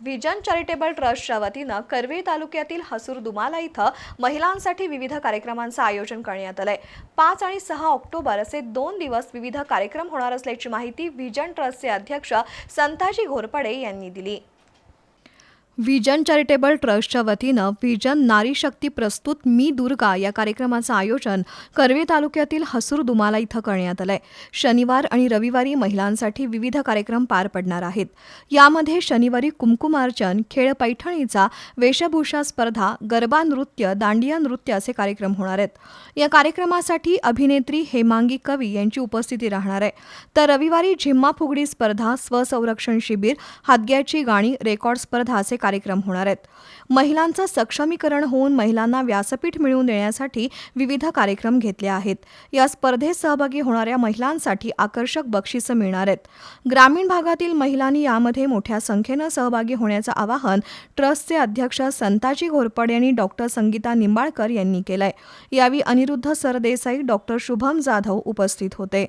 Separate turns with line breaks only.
Vision charitable ट्रस्टच्या वतीनं करवीर तालुक्यातील हसूर दुमाला इथं महिलांसाठी विविध कार्यक्रमांचं आयोजन करण्यात आलंय. पाच आणि सहा ऑक्टोबर असे दोन दिवस विविध कार्यक्रम होणार असल्याची माहिती व्हिजन ट्रस्टचे अध्यक्ष संताजी घोरपडे यांनी दिली. व्हिजन चॅरिटेबल ट्रस्टच्या वतीनं व्हिजन नारी शक्ती प्रस्तुत मी दुर्गा या कार्यक्रमाचं आयोजन कर्वे तालुक्यातील हसूर दुमाला इथं करण्यात आलंय. शनिवार आणि रविवारी महिलांसाठी विविध कार्यक्रम पार पडणार आहेत. यामध्ये शनिवारी कुंकुमार्चन खेळ पैठणीचा वेशभूषा स्पर्धा गरबा नृत्य दांडिया नृत्य असे कार्यक्रम होणार आहेत. या कार्यक्रमासाठी अभिनेत्री हेमांगी कवी यांची उपस्थिती राहणार आहे. तर रविवारी झिम्मा फुगडी स्पर्धा स्वसंरक्षण शिबिर हादग्याची गाणी रेकॉर्ड स्पर्धा असे कार्यक्रम होणार आहेत. महिलांचं सक्षमीकरण होऊन महिलांना व्यासपीठ मिळवून देण्यासाठी विविध कार्यक्रम घेतले आहेत. या स्पर्धेत सहभागी होणाऱ्या महिलांसाठी आकर्षक बक्षिसं मिळणार आहेत. ग्रामीण भागातील महिलांनी यामध्ये मोठ्या संख्येनं सहभागी होण्याचं आवाहन ट्रस्टचे अध्यक्ष संताजी घोरपड यांनी डॉक्टर संगीता निंबाळकर यांनी केलंय. यावेळी अनिरुद्ध सरदेसाई डॉक्टर शुभम जाधव उपस्थित होते.